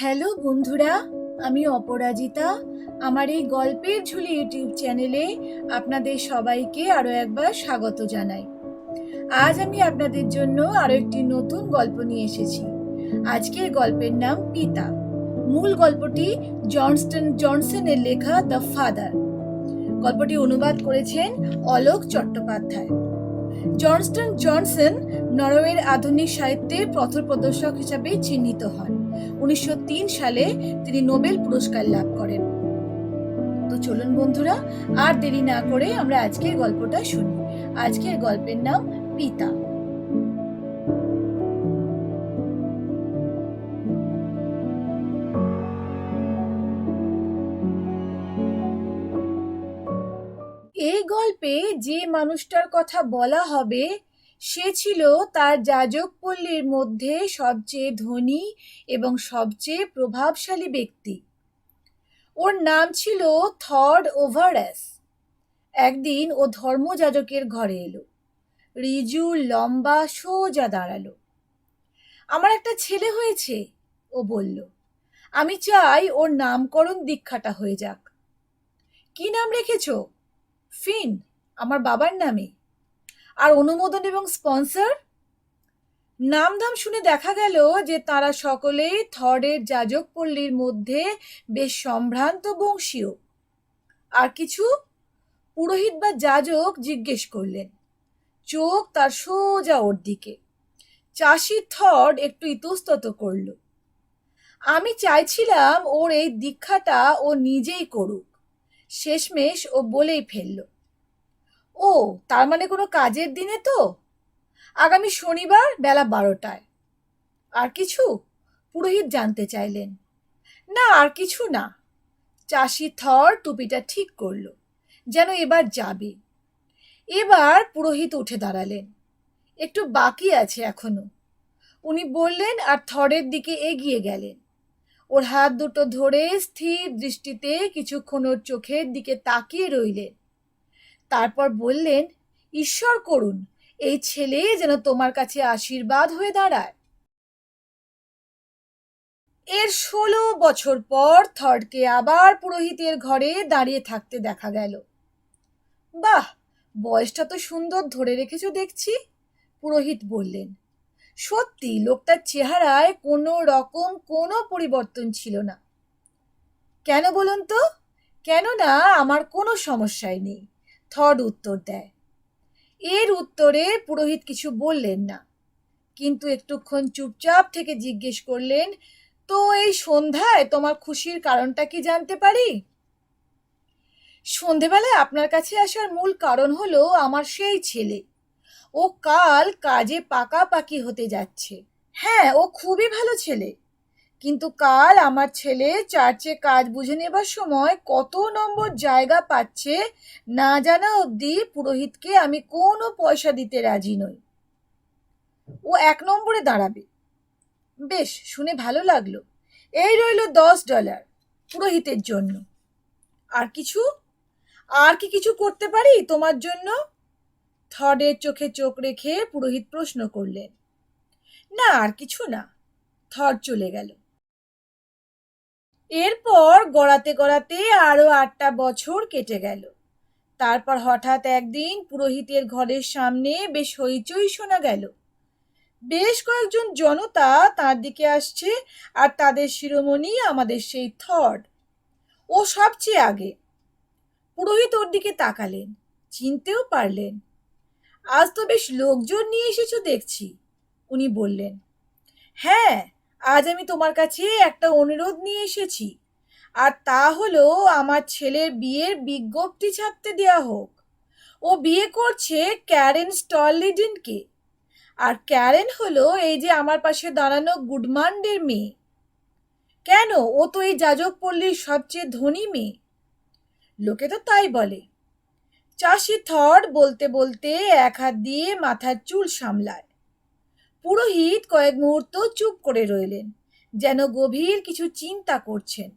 Hello বন্ধুরা, আমি অপরাজিতা। আমার এই গল্পের ঝুলি ইউটিউব চ্যানেলে আপনাদের সবাইকে আরও একবার স্বাগত জানাই। আজ আমি আপনাদের জন্য আরও একটি নতুন গল্প নিয়ে এসেছি। আজকের গল্পের নাম পিতা। মূল গল্পটি জনস্টন জনসনের লেখা দ্য ফাদার। গল্পটি অনুবাদ করেছেন অলোক চট্টোপাধ্যায়। জনস্টন জনসন নরওয়ের আধুনিক সাহিত্যের পথপ্রদর্শক হিসাবে চিহ্নিত হন। উনিশশো তিন সালে তিনি নোবেল পুরস্কার লাভ করেন। তো চলুন বন্ধুরা, আর দেরি না করে আমরা আজকের গল্পটা শুনি। আজকের গল্পের নাম পিতা। এই গল্পে যে মানুষটার কথা বলা হবে সে ছিল তার যাজকপল্লীর মধ্যে সবচেয়ে ধনী এবং সবচেয়ে প্রভাবশালী ব্যক্তি। ওর নাম ছিল থর্ড ওভারঅ্যাস। একদিন ও ধর্মযাজকের ঘরে এলো। রিজু লম্বা সোজা দাঁড়াল। আমার একটা ছেলে হয়েছে, ও বলল। আমি চাই ওর নামকরণ দীক্ষাটা হয়ে যাক। কি নাম রেখেছ? ফিন, আমার বাবার নামে। আর অনুমোদন এবং স্পন্সর? নামধাম শুনে দেখা গেল যে তারা সকলেই থর্ডের যাজক পল্লীর মধ্যে বেশ সম্ভ্রান্ত বংশীয়। আর কিছু পুরোহিত বা যাজক জিজ্ঞেস করলেন। চোখ তার সোজা ওর দিকে। চাষি থর্ড একটু ইতস্তত করল। আমি চাইছিলাম ওর এই দীক্ষাটা ও নিজেই করুক। শেষমেশ ও বলেই ফেলল। ও, তার মানে কোনো কাজের দিনে তো? আগামী শনিবার বেলা বারোটায়। আর কিছু? পুরোহিত জানতে চাইলেন। না, আর কিছু না। চাষি থর টুপিটা ঠিক করল, যেন এবার যাবে। এবার পুরোহিত উঠে দাঁড়ালেন। একটু বাকি আছে এখনও। উনি বললেন, আর থরের দিকে এগিয়ে গেলেন। ওর হাত দুটো ধরে স্থির দৃষ্টিতে কিছুক্ষণ ওর চোখের দিকে তাকিয়ে রইলেন। তারপর বললেন, ঈশ্বর করুন, এই ছেলে যেন তোমার কাছে আশীর্বাদ হয়ে দাঁড়ায়। এর ষোলো বছর পর থর্ডকে আবার পুরোহিতের ঘরে দাঁড়িয়ে থাকতে দেখা গেল। বাহ, বয়সটা তো সুন্দর ধরে রেখেছো দেখছি, পুরোহিত বললেন। সত্যি, লোকটার চেহারায় কোনো রকম কোনো পরিবর্তন ছিল না। কেন বলুন তো? কেননা আমার কোনো সমস্যাই নেই। থর্ড উত্তর দেয়। এর উত্তরে পুরোহিত কিছু বললেন না। কিন্তু একটুক্ষণ চুপচাপ থেকে জিজ্ঞেস করলেন, তো এই সন্ধ্যায় তোমার খুশির কারণটা কি জানতে পারি? সন্ধেবেলায় আপনার কাছে আসার মূল কারণ হলো আমার সেই ছেলে। ও কাল কাজে পাকাপাকি হতে যাচ্ছে। হ্যাঁ ও খুবই ভালো ছেলে। কিন্তু কাল আমার ছেলে চার্চে কাজ বুঝে নেবার সময় কত নম্বর জায়গা পাচ্ছে না জানা অবধি পুরোহিতকে আমি কোনো পয়সা দিতে রাজি নই। ও এক নম্বরে দাঁড়াবে। বেশ, শুনে ভালো লাগল। এই রইল দশ ডলার পুরোহিতের জন্য। আর কিছু? আর কি কিছু করতে পারি তোমার জন্য? থডের চোখে চোখ রেখে পুরোহিত প্রশ্ন করলেন। না, আর কিছু না। থর্ড চলে গেল। এরপর গড়াতে গড়াতে আরও আটটা বছর কেটে গেল। তারপর হঠাৎ একদিন পুরোহিতের ঘরের সামনে বেশ হইচই শোনা গেল। বেশ কয়েকজন জনতা তার দিকে আসছে আর তাদের শিরোমণি আমাদের সেই থর্ড। ও সবচেয়ে আগে। পুরোহিত ওর দিকে তাকালেন, চিনতেও পারলেন। আজ তো বেশ লোকজন নিয়ে এসেছ দেখছি, উনি বললেন। হ্যাঁ আজ আমি তোমার কাছে একটা অনুরোধ নিয়ে এসেছি। আর তা হলো আমার ছেলের বিয়ের বিজ্ঞপ্তি ছাপতে দেওয়া হোক। ও বিয়ে করছে ক্যারেন স্টললিডেনকে। আর ক্যারেন হলো এই যে আমার পাশে দাঁড়ানো গুডমান্ডের মেয়ে। কেন? ও তো এই যাজকপল্লীর সবচেয়ে ধনী মেয়ে। লোকে তো তাই বলে। চাষি থর বলতে বলতে এক হাত দিয়ে মাথার চুল সামলায়। পুরোহিত কয়েক মুহূর্ত চুপ করে রইলেন, যেন গভীর কিছু চিন্তা করছেন।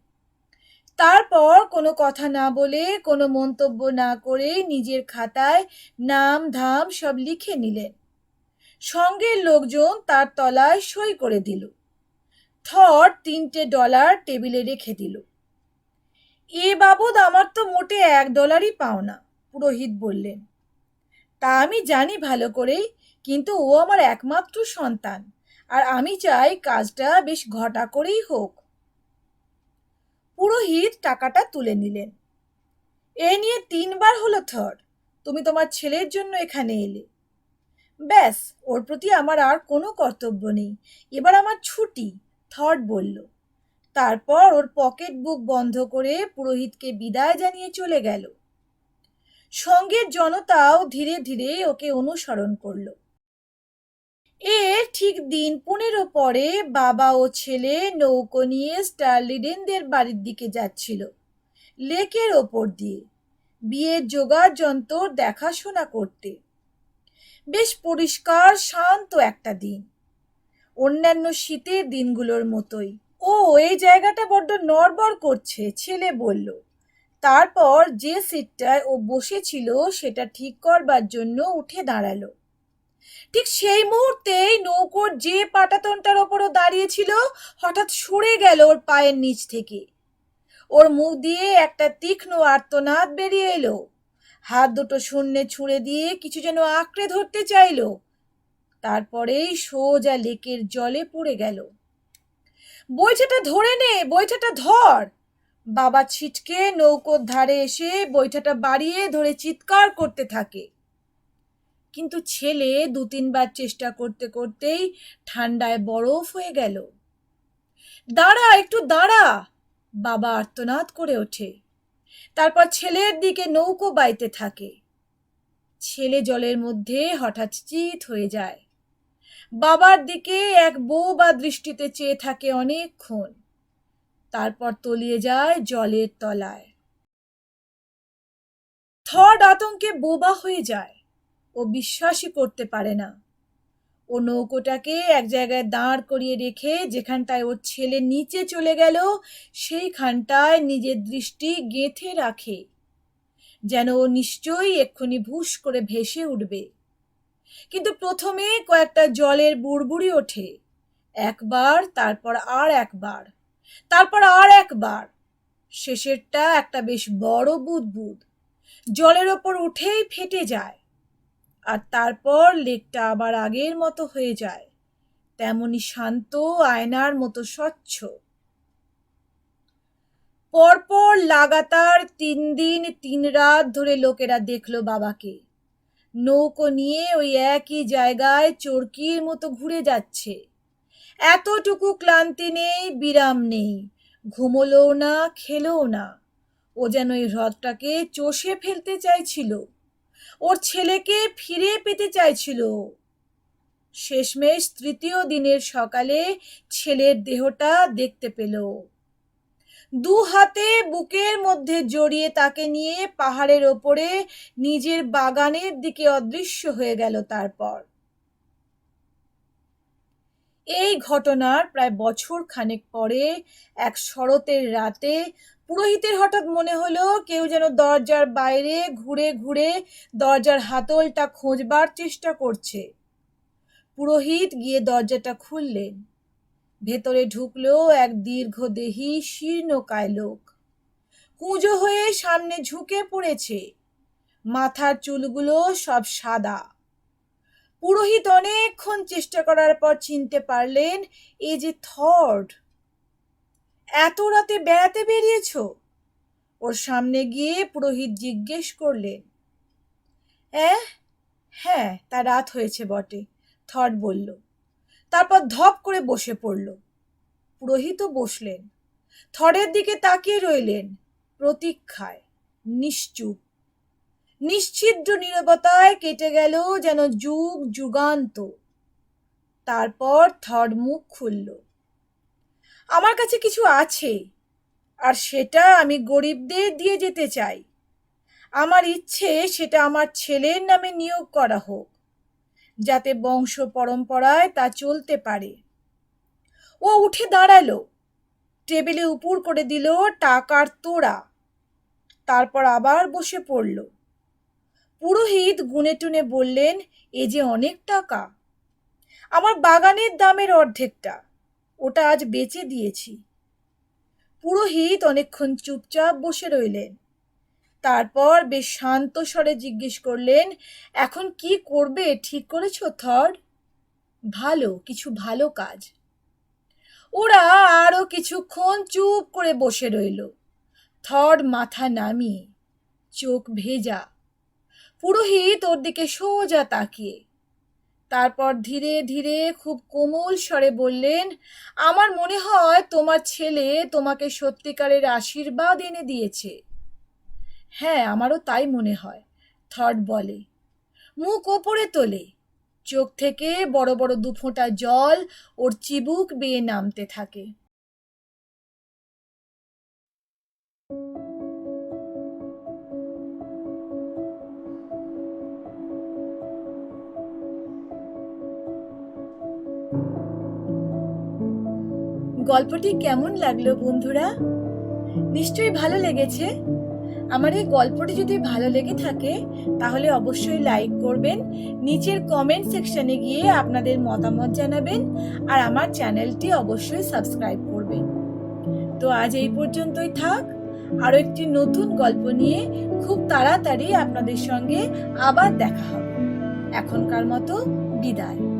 তারপর কোনো কথা না বলে, কোনো মন্তব্য না করে নিজের খাতায় নাম ধাম সব লিখে নিলেন। সঙ্গের লোকজন তার তলায় সই করে দিল। থর তিনটে ডলার টেবিলে রেখে দিল। এ বাবদ আমার তো মোটে এক ডলারই পাও না পুরোহিত বললেন। তা আমি জানি ভালো করেই কিন্তু ও আমার একমাত্র সন্তান। আর আমি চাই কাজটা বেশ ঘটা করেই হোক। পুরোহিত টাকাটা তুলে নিলেন। এ নিয়ে তিনবার হলো থর, তুমি তোমার ছেলের জন্য এখানে এলে। ব্যাস, ওর প্রতি আমার আর কোনো কর্তব্য নেই। এবার আমার ছুটি থর্ড বলল। তারপর ওর পকেট বুক বন্ধ করে পুরোহিতকে বিদায় জানিয়ে চলে গেল। সঙ্গের জনতাও ধীরে ধীরে ওকে অনুসরণ করল। এর ঠিক দিন পনেরো পরে বাবা ও ছেলে নৌকো নিয়ে স্টারলিডেনদের বাড়ির দিকে যাচ্ছিল, লেকের ওপর দিয়ে। বিয়ের জোগাড় যন্ত্র দেখাশোনা করতে। বেশ পরিষ্কার, শান্ত একটা দিন। অন্যান্য শীতের দিনগুলোর মতোই। ও, এই জায়গাটা বড্ড নড়বড় করছে, ছেলে বলল। তারপর যে সিটটায় ও বসেছিল সেটা ঠিক করবার জন্য উঠে দাঁড়াল। ঠিক সেই মুহূর্তেই নৌকোর যে পাটাতনটার ওপরও দাঁড়িয়েছিল হঠাৎ সরে গেল ওর পায়ের নিচ থেকে। ওর মুখ দিয়ে একটা তীক্ষ্ণ আর্তনাদ বেরিয়ে এলো। হাত দুটো শূন্যে ছুঁড়ে দিয়ে কিছু যেন আঁকড়ে ধরতে চাইলো। তারপরেই সোজা লেকের জলে পড়ে গেল। বৈঠাটা ধরে নে, বৈঠাটা ধর! বাবা ছিটকে নৌকোর ধারে এসে বৈঠাটা বাড়িয়ে ধরে চিৎকার করতে থাকে। কিন্তু ছেলে দু তিনবার চেষ্টা করতে করতেই ঠান্ডায় বরফ হয়ে গেল। দাঁড়া, একটু দাঁড়া! বাবা আর্তনাদ করে ওঠে। তারপর ছেলের দিকে নৌকো বাইতে থাকে। ছেলে জলের মধ্যে হঠাৎ চিত হয়ে যায়। বাবার দিকে এক বউ বা দৃষ্টিতে চেয়ে থাকে অনেকক্ষণ। তারপর তলিয়ে যায় জলের তলায়। থর্ড আতঙ্কে বোবা হয়ে যায়। ও বিশ্বাসই করতে পারে না। ও নৌকোটাকে এক জায়গায় দাঁড় করিয়ে রেখে যেখানটায় ওর ছেলে নিচে চলে গেল, সেইখানটায় নিজের দৃষ্টি গেঁথে রাখে, যেন ও নিশ্চয়ই এক্ষুনি ভুস করে ভেসে উঠবে। কিন্তু প্রথমে কয়েকটা জলের বুড়বুড়ি ওঠে, একবার, তারপর আর একবার, তারপর আর একবার, শেষেরটা একটা বেশ বড় বুদবুদ, জলের ওপর উঠেই ফেটে যায়। আর তারপর লেকটা আবার আগের মতো হয়ে যায়। তেমনি শান্ত, আয়নার মতো স্বচ্ছ। পরপর লাগাতার তিন দিন, তিন রাত ধরে লোকেরা দেখল বাবাকে। নৌকো নিয়ে ওই একই জায়গায় চরকির মতো ঘুরে যাচ্ছে। এতটুকু ক্লান্তি নেই, বিরাম নেই। ঘুমোলোও না, খেলেও না। ও যেন এই হ্রদটাকে চষে ফেলতে চাইছিল। ওর ছেলেকে ফিরে পেতে চাইছিল। শেষমেশ তৃতীয় দিনের সকালে ছেলের দেহটা দেখতে পেল। দু হাতে বুকের মধ্যে জড়িয়ে তাকে নিয়ে পাহাড়ের ওপরে নিজের বাগানের দিকে অদৃশ্য হয়ে গেল তারপর। এই ঘটনার প্রায় বছর খানেক পরে এক শরতের রাতে পুরোহিতের হঠাৎ মনে হলো কেউ যেন দরজার বাইরে ঘুরে ঘুরে দরজার হাতলটা খোঁজবার চেষ্টা করছে। পুরোহিত গিয়ে দরজাটা খুললেন। ভেতরে ঢুকলো এক দীর্ঘদেহী, শীর্ণকায় লোক। কুঁজো হয়ে সামনে ঝুঁকে পড়েছে। মাথার চুলগুলো সব সাদা। পুরোহিত অনেকক্ষণ চেষ্টা করার পর চিনতে পারলেন, এ যে থর্ড এত রাতে বেড়াতে বেরিয়েছ? ওর সামনে গিয়ে পুরোহিত জিজ্ঞেস করলেন হ্যাঁ তা রাত হয়েছে বটে থর্ড বলল। তারপর ধপ করে বসে পড়ল। পুরোহিতও বসলেন। থরের দিকে তাকিয়ে রইলেন প্রতীক্ষায়, নিশ্চুপ। নিশ্ছিদ্র নীরবতায় কেটে গেল যেন যুগ যুগান্ত। তারপর থর্ড মুখ খুলল। আমার কাছে কিছু আছে, আর সেটা আমি গরিবদের দিয়ে যেতে চাই। আমার ইচ্ছে সেটা আমার ছেলের নামে নিয়োগ করা হোক, যাতে বংশ পরম্পরায় তা চলতে পারে। ও উঠে দাঁড়াল, টেবিলে উপুর করে দিল টাকার তোড়া, তারপর আবার বসে পড়ল। পুরোহিত গুনে টুনে বললেন, এ যে অনেক টাকা। আমার বাগানের দামের অর্ধেকটা। ওটা আজ বেচে দিয়েছি। পুরোহিত অনেকক্ষণ চুপচাপ বসে রইলেন। তারপর বেশ শান্ত স্বরে জিজ্ঞেস করলেন, এখন কি করবে? ঠিক করেছ থর? ভালো, কিছু ভালো কাজ। ওরা আরও কিছুক্ষণ চুপ করে বসে রইল। থর মাথা নামিয়ে চোখ ভেজা। পুরোহিত ওর দিকে সোজা তাকিয়ে তারপর ধীরে ধীরে খুব কোমল স্বরে বললেন, আমার মনে হয় তোমার ছেলে তোমাকে সত্যিকারের আশীর্বাদ এনে দিয়েছে। হ্যাঁ আমারও তাই মনে হয়, থট বলে। মুখ ওপরে তোলে। চোখ থেকে বড় বড় দুফোঁটা জল ওর চিবুক বেয়ে নামতে থাকে। গল্পটি কেমন লাগল বন্ধুরা? নিশ্চয়ই ভালো লেগেছে। আমার এই গল্পটি যদি ভালো লেগে থাকে, তাহলে অবশ্যই লাইক করবেন, নিচের কমেন্ট সেকশনে গিয়ে আপনাদের মতামত জানাবেন, আর আমার চ্যানেলটি অবশ্যই সাবস্ক্রাইব করবেন। তো আজ এই পর্যন্তই থাক। আরও একটি নতুন গল্প নিয়ে খুব তাড়াতাড়ি আপনাদের সঙ্গে আবার দেখা হবে। এখনকার মতো বিদায়।